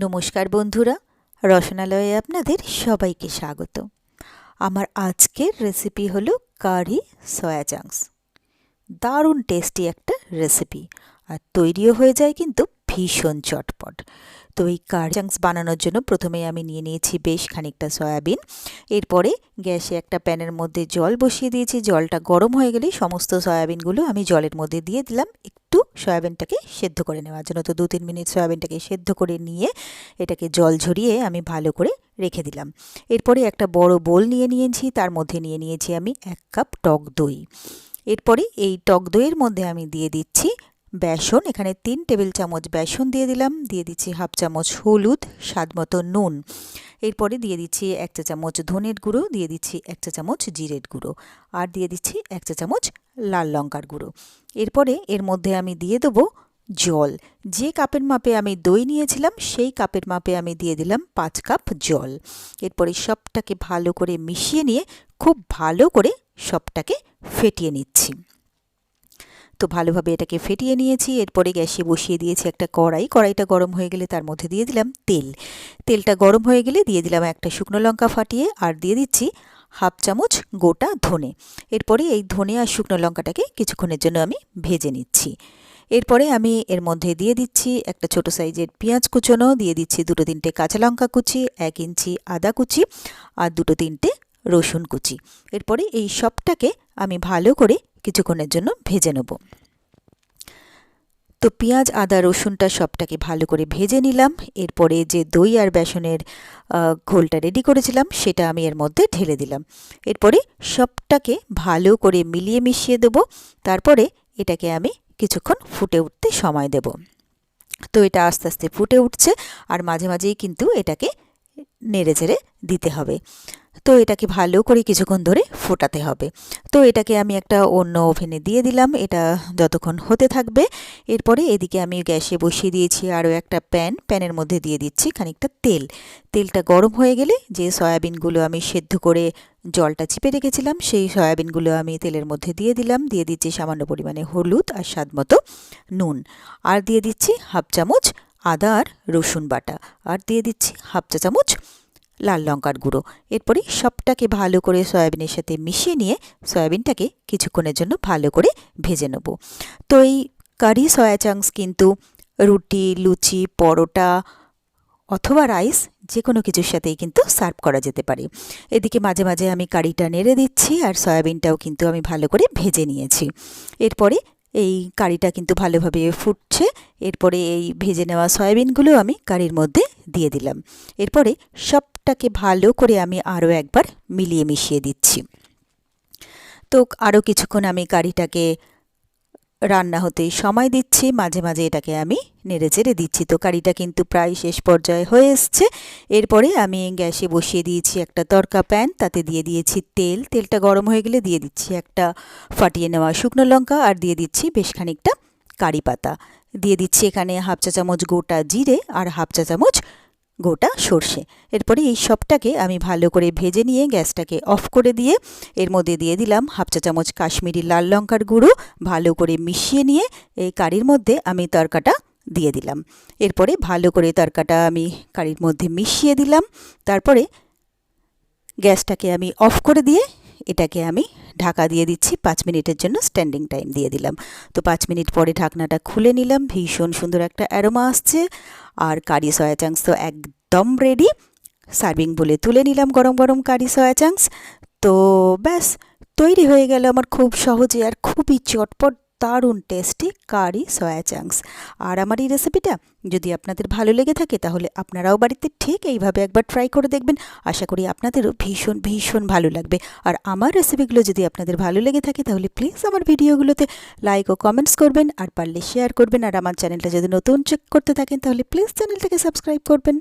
নমস্কার বন্ধুরা, রসনালয়ে আপনাদের সবাইকে স্বাগত। আমার আজকের রেসিপি হলো কারি সয়া চাংস দারুণ টেস্টি একটা রেসিপি আর তৈরিও হয়ে যায় কিন্তু ভীষণ চটপট। তো এই কারি চাংস বানানোর জন্য প্রথমে আমি নিয়ে নিয়েছি বেশ খানিকটা সয়াবিন। এরপরে গ্যাসে একটা প্যানের মধ্যে জল বসিয়ে দিয়েছি। জলটা গরম হয়ে গেলেই সমস্ত সয়াবিনগুলো আমি জলের মধ্যে দিয়ে দিলাম। একটু সয়াবিনটাকে সেদ্ধ করে নেওয়ার জন্য। তো দু তিন মিনিট সয়াবিনটাকে সেদ্ধ করে নিয়ে এটাকে জল ঝরিয়ে আমি ভালো করে রেখে দিলাম। এরপরে একটা বড় বোল নিয়ে নিয়েছি। তার মধ্যে নিয়ে নিয়েছি আমি এক কাপ টক দই। এরপরে এই টক দইয়ের মধ্যে আমি দিয়ে দিচ্ছি বেসন, এখানে তিন টেবিল চামচ বেসন দিয়ে দিলাম। দিয়ে দিচ্ছি হাফ চামচ হলুদ, স্বাদ মতো নুন। এরপরে দিয়ে দিচ্ছি এক চা চামচ ধনের গুঁড়ো, দিয়ে দিচ্ছি এক চা চামচ জিরের গুঁড়ো। আর দিয়ে দিচ্ছি এক চা চামচ লাল লঙ্কার গুঁড়ো। এরপরে এর মধ্যে আমি দিয়ে দেবো জল। যে কাপের মাপে আমি দই নিয়েছিলাম, সেই কাপের মাপে আমি দিয়ে দিলাম পাঁচ কাপ জল। এরপরে সবটাকে ভালো করে মিশিয়ে নিয়ে খুব ভালো করে সবটাকে ফেটিয়ে নিচ্ছি। তো ভালোভাবে এটাকে ফেটিয়ে নিয়েছি। এরপরে গ্যাসে বসিয়ে দিয়েছি একটা কড়াই। কড়াইটা গরম হয়ে গেলে তার মধ্যে দিয়ে দিলাম তেল। তেলটা গরম হয়ে গেলে দিয়ে দিলাম একটা শুকনো লঙ্কা ফাটিয়ে আর দিয়ে দিচ্ছি হাফ চামচ গোটা ধনে। এরপরে এই ধনে আর শুকনো লঙ্কাটাকে কিছুক্ষণের জন্য আমি ভেজে নিচ্ছি। এরপরে আমি এর মধ্যে দিয়ে দিচ্ছি একটা ছোট সাইজের পেঁয়াজ কুচোনো, দিয়ে দিচ্ছি দুটো তিনটে কাঁচা লঙ্কা কুচি, এক ইঞ্চি আদা কুচি আর দুটো তিনটে রসুন কুচি। এরপরে এই সবটাকে আমি ভালো করে কিছুক্ষণের জন্য ভেজে নেব। তো পেঁয়াজ, আদা, রসুনটা সবটাকে ভালো করে ভেজে নিলাম। এরপরে যে দই আর বেসনের ঘোলটা রেডি করেছিলাম, সেটা আমি এর মধ্যে ঢেলে দিলাম। এরপরে সবটাকে ভালো করে মিলিয়ে মিশিয়ে দেব। তারপরে এটাকে আমি কিছুক্ষণ ফুটে উঠতে সময় দেব। তো এটা আস্তে আস্তে ফুটে উঠছে, আর মাঝে মাঝেই কিন্তু এটাকে নেড়ে চেড়ে দিতে হবে। তো এটাকে ভালো করে কিছুক্ষণ ধরে ফোটাতে হবে। তো এটাকে আমি একটা অন্য ওভেনে দিয়ে দিলাম, এটা যতক্ষণ হতে থাকবে। এরপরে এদিকে আমি গ্যাসে বসিয়ে দিয়েছি আরও একটা প্যান, প্যানের মধ্যে দিয়ে দিচ্ছি খানিকটা তেল। তেলটা গরম হয়ে গেলে যে সয়াবিনগুলো আমি সেদ্ধ করে জলটা চিপে রেখেছিলাম, সেই সয়াবিনগুলো আমি তেলের মধ্যে দিয়ে দিলাম। দিয়ে দিচ্ছি সামান্য পরিমাণে হলুদ আর স্বাদ মতো নুন। আর দিয়ে দিচ্ছি হাফ চামচ আদা আর রসুন বাটা। আর দিয়ে দিচ্ছি হাফ চা চামচ লাল লঙ্কার গুঁড়ো। এরপরে সবটাকে ভালো করে সয়াবিনের সাথে মিশিয়ে নিয়ে সয়াবিনটাকে কিছুক্ষণের জন্য ভালো করে ভেজে নেব। তো এই কারি সয়া চাংস কিন্তু রুটি, লুচি, পরোটা অথবা রাইস যে কোনো কিছুর সাথেই কিন্তু সার্ভ করা যেতে পারে। এদিকে মাঝে মাঝে আমি কারিটা নেড়ে দিচ্ছি আর সয়াবিনটাও কিন্তু আমি ভালো করে ভেজে নিয়েছি। এরপরে এই কারিটা কিন্তু ভালোভাবে ফুটছে। এরপরে এই ভেজে নেওয়া সয়াবিনগুলো আমি কারির মধ্যে দিয়ে দিলাম। এরপরে সবটাকে ভালো করে আমি আরও একবার মিলিয়ে মিশিয়ে দিচ্ছি। তো আরও কিছুক্ষণ আমি কারিটাকে রান্না হতে সময় দিচ্ছি, মাঝে মাঝে এটাকে আমি নেড়ে চেড়ে দিচ্ছি। তো কারিটা কিন্তু প্রায় শেষ পর্যায়ে হয়ে এসছে। এরপরে আমি গ্যাসে বসিয়ে দিয়েছি একটা তরকা প্যান, তাতে দিয়ে দিয়েছি তেল। তেলটা গরম হয়ে গেলে দিয়ে দিচ্ছি একটা ফাটিয়ে নেওয়া শুকনো লঙ্কা আর দিয়ে দিচ্ছি বেশ খানিকটা কারি পাতা। দিয়ে দিচ্ছি এখানে হাফ চা চামচ গোটা জিরে আর হাফ চা চামচ গোটা সর্ষে। এরপরে এই সবটাকে আমি ভালো করে ভেজে নিয়ে গ্যাসটাকে অফ করে দিয়ে এর মধ্যে দিয়ে দিলাম হাফ চা চামচ কাশ্মীরি লাল লঙ্কার গুঁড়ো, ভালো করে মিশিয়ে নিয়ে এই কারির মধ্যে আমি তরকাটা দিয়ে দিলাম। এরপরে ভালো করে তরকাটা আমি কারির মধ্যে মিশিয়ে দিলাম। তারপরে গ্যাসটাকে আমি অফ করে দিয়ে এটাকে আমি ঢাকা দিয়ে দিচ্ছি। পাঁচ মিনিটের জন্য স্ট্যান্ডিং টাইম দিয়ে দিলাম। তো পাঁচ মিনিট পরে ঢাকনাটা খুলে নিলাম। ভীষণ সুন্দর একটা অ্যারোমা আসছে। আর কারি সয়া চাংস তো একদম রেডি সার্ভিং বলে তুলে নিলাম গরম গরম কারি সয়া চাংস তো ব্যাস, তৈরি হয়ে গেল আমার খুব সহজে আর খুবই চটপট দারুণ টেস্টি কারি সয়া চাংস। আর আমার এই রেসিপিটা যদি আপনাদের ভালো লেগে থাকে, তাহলে আপনারাও বাড়িতে ঠিক এইভাবে একবার ট্রাই করে দেখবেন। আশা করি আপনাদেরও ভীষণ ভীষণ ভালো লাগবে। আর আমার রেসিপিগুলো যদি আপনাদের ভালো লেগে থাকে, তাহলে প্লিজ আমার ভিডিওগুলোতে লাইক ও কমেন্টস করবেন, আর পারলে শেয়ার করবেন। আর আমার চ্যানেলটা যদি নতুন চেক করতে থাকেন, তাহলে প্লিজ চ্যানেলটাকে সাবস্ক্রাইব করবেন।